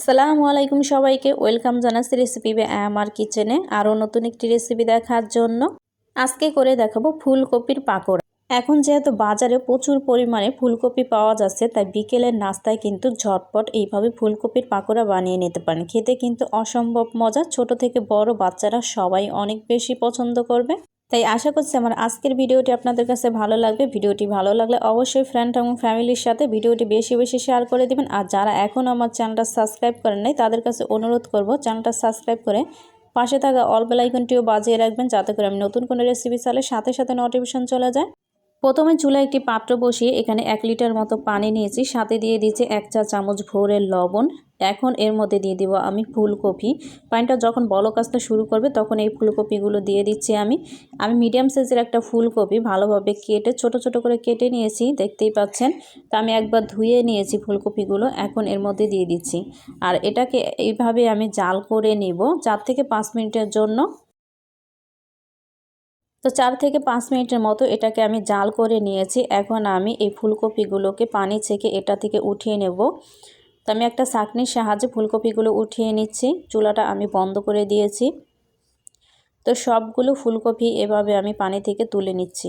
আসসালামু আলাইকুম সবাইকে। ওয়েলকাম জানাচ্ছি রেসিপি আমার কিচেনে আরও নতুন একটি রেসিপি দেখার জন্য। আজকে করে দেখাবো ফুলকপির পাকোড়া। এখন যেহেতু বাজারে প্রচুর পরিমাণে ফুলকপি পাওয়া যাচ্ছে, তাই বিকেলের নাস্তায় কিন্তু ঝটপট এইভাবে ফুলকপির পাকোড়া বানিয়ে নিতে পারেন। খেতে কিন্তু অসম্ভব মজা। ছোট থেকে বড় বাচ্চারা সবাই অনেক বেশি পছন্দ করবে। তাই আশা করছি আমার আজকের ভিডিওটি আপনাদের কাছে ভালো লাগবে। ভিডিওটি ভালো লাগলে অবশ্যই ফ্রেন্ড এবং ফ্যামিলির সাথে ভিডিওটি বেশি বেশি শেয়ার করে দেবেন। আর যারা এখনও আমার চ্যানেলটা সাবস্ক্রাইব করেন নাই, তাদের কাছে অনুরোধ করব চ্যানেলটা সাবস্ক্রাইব করে পাশে থাকা অল বেলাইকনটিও বাজিয়ে রাখবেন, যাতে করে আমি নতুন কোনো রেসিপি চালে সাথে সাথে নোটিফিকেশন চলে যায়। প্রথমে চুলায় একটি পাত্র বসিয়ে এখানে এক লিটার মতো পানি নিয়েছি। সাথে দিয়ে দিয়েছি এক চা চামচ ভোরের লবণ। এখন এর মধ্যে দিয়ে দিব আমি ফুলকপি। পানিটা যখন বলক আসতে শুরু করবে তখন এই ফুলকপিগুলো দিয়ে দিচ্ছি আমি। আমি মিডিয়াম সাইজের একটা ফুলকপি ভালোভাবে কেটে, ছোট ছোট করে কেটে নিয়েছি, দেখতেই পাচ্ছেন। তা আমি একবার ধুয়ে নিয়েছি ফুলকপিগুলো, এখন এর মধ্যে দিয়ে দিচ্ছি। আর এটাকে এইভাবে আমি জাল করে নিব। চার থেকে পাঁচ মিনিটের জন্য তো চার থেকে পাঁচ মিনিটের মতো এটাকে আমি জাল করে নিয়েছি। এখন আমি এই ফুলকপিগুলোকে পানি ছেঁকে এটা থেকে উঠিয়ে নেব। তো আমি একটা ছাঁকনির সাহায্যে ফুলকপিগুলো উঠিয়ে নিচ্ছি। চুলাটা আমি বন্ধ করে দিয়েছি। তো সবগুলো ফুলকপি এভাবে আমি পানি থেকে তুলে নিচ্ছি।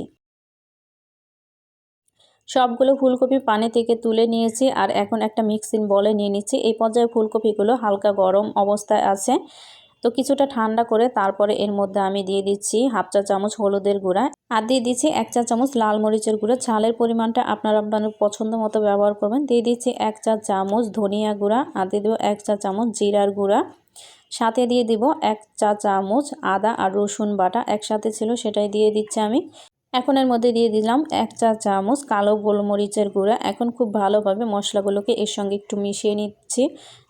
সবগুলো ফুলকপি পানি থেকে তুলে নিয়েছি আর এখন একটা মিক্সিং বলে নিয়ে নিচ্ছি। এই পর্যায়ে ফুলকপিগুলো হালকা গরম অবস্থায় আছে। তো কিছুটা ঠান্ডা করে তারপরে এর মধ্যে আমি দিয়ে দিচ্ছি হাফ চা চামচ হলুদের গুঁড়া আর দিয়ে দিচ্ছি এক চা চামচ লাল মরিচের গুঁড়া। ছালের পরিমাণটা আপনার আপনার পছন্দ মতো ব্যবহার করবেন। দিয়ে দিচ্ছি এক চা চামচ ধনিয়া গুঁড়া আর দিয়ে দেবো এক চা চামচ জিরার গুঁড়া। সাথে দিয়ে দিব এক চা চামচ আদা আর রসুন বাটা একসাথে ছিল সেটাই দিয়ে দিচ্ছি আমি। এখন এর মধ্যে দিয়ে দিলাম এক চা চামচ কালো গোলমরিচের গুঁড়া। এখন খুব ভালোভাবে মশলাগুলোকে এর সঙ্গে একটু মিশিয়ে নিচ্ছি।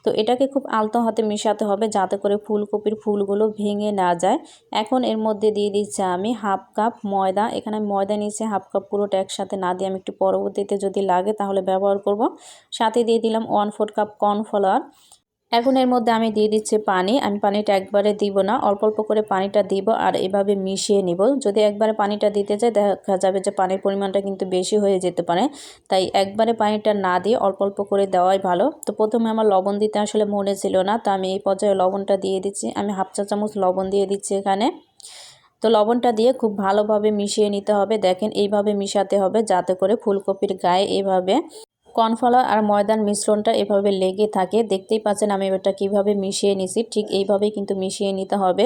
তো এটাকে খুব আলতো হাতে মেশাতে হবে যাতে করে ফুলকপির ফুলগুলো ভেঙে না যায়। এখন এর মধ্যে দিয়ে দিচ্ছি আমি হাফ কাপ ময়দা। এখানে ময়দা নিয়েছি, হাফ কাপ পুরোটা একসাথে না দিয়ে আমি একটু পরবর্তীতে যদি লাগে তাহলে ব্যবহার করব। সাথে দিয়ে দিলাম ওয়ান ফোর কাপ কর্নফ্লাওয়ার। এখন এর মধ্যে আমি দিয়ে দিচ্ছি পানি। আমি পানিটা একবারে দিব না। অল্প অল্প করে পানিটা দিব আর এভাবে মিশিয়ে নিব। যদি একবারে পানিটা দিতে যায় দেখা যাবে যে পানির পরিমাণটা কিন্তু বেশি হয়ে যেতে পারে। তাই একবারে পানিটা না দিয়ে অল্প অল্প করে দেওয়াই ভালো। তো প্রথমে আমার লবণ দিতে আসলে মনে ছিল না, তো আমি এই পর্যায়ে লবণটা দিয়ে দিচ্ছি। আমি হাফ চা চামচ লবণ দিয়ে দিচ্ছি এখানে। তো লবণটা দিয়ে খুব ভালোভাবে মিশিয়ে নিতে হবে। দেখেন এইভাবে মিশাতে হবে, যাতে করে ফুলকপির গায়ে এইভাবে কর্নফ্লাওয়ার আর ময়দার মিশ্রণটা এভাবে লেগে থাকে, দেখতেই পাচ্ছেন আমি এটা কীভাবে মিশিয়ে নিছি, ঠিক এইভাবেই কিন্তু মিশিয়ে নিতে হবে।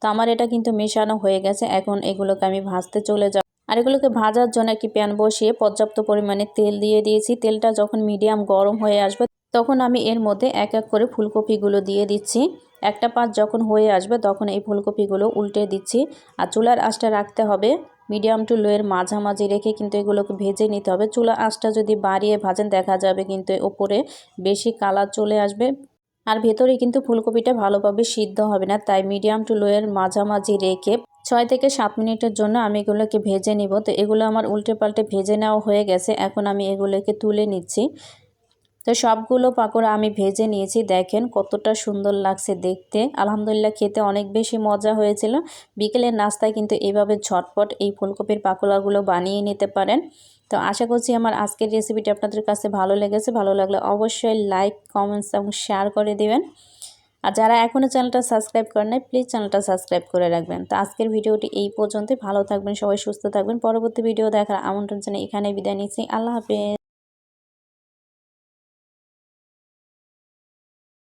তো আমার এটা কিন্তু মেশানো হয়ে গেছে, এখন এগুলোকে আমি ভাজতে চলে যাব। আর এগুলোকে ভাজার জন্য একটি প্যান বসিয়ে পর্যাপ্ত পরিমাণে তেল দিয়ে দিয়েছি, তেলটা যখন মিডিয়াম গরম হয়ে আসবে তখন আমি এর মধ্যে এক এক করে ফুলকপিগুলো দিয়ে দিচ্ছি। একটা পাত যখন হয়ে আসবে তখন এই ফুলকপিগুলো উল্টে দিচ্ছি, আর চুলার আঁচটা রাখতে হবে। মিডিয়াম টু লোয়ের মাঝামাঝি রেখে কিন্তু এগুলোকে ভেজে নিতে হবে। চুলা আঁচটা যদি বাড়িয়ে ভাজেন দেখা যাবে কিন্তু ওপরে বেশি কালার চলে আসবে আর ভেতরে কিন্তু ফুলকপিটা ভালোভাবে সিদ্ধ হবে না। তাই মিডিয়াম টু লোয়ের মাঝামাঝি রেখে ছয় থেকে সাত মিনিটের জন্য আমি এগুলোকে ভেজে নিব। তো এগুলো আমার উল্টে পাল্টে ভেজে নেওয়া হয়ে গেছে। এখন আমি এগুলোকে তুলে নিচ্ছি। তো সবগুলো পাকোড়া আমি ভেজে নিয়েছি। দেখেন কতটা সুন্দর লাগছে দেখতে। আলহামদুলিল্লাহ খেতে অনেক বেশি মজা হয়েছিল। বিকেলের নাস্তায় কিন্তু এইভাবে ঝটপট এই ফুলকপির পাকোড়াগুলো বানিয়ে নিতে পারেন। তো আশা করছি আমার আজকের রেসিপিটি আপনাদের কাছে ভালো লেগেছে। ভালো লাগলে অবশ্যই লাইক, কমেন্টস এবং শেয়ার করে দিবেন। আর যারা এখনও চ্যানেলটা সাবস্ক্রাইব করেন নাই, প্লিজ চ্যানেলটা সাবস্ক্রাইব করে রাখবেন। তো আজকের ভিডিওটি এই পর্যন্তই। ভালো থাকবেন, সবাই সুস্থ থাকবেন। পরবর্তী ভিডিও দেখার আমন্ত্রণ জানিয়ে এখানে বিদায় নিচ্ছি। আল্লাহ হাফেজ।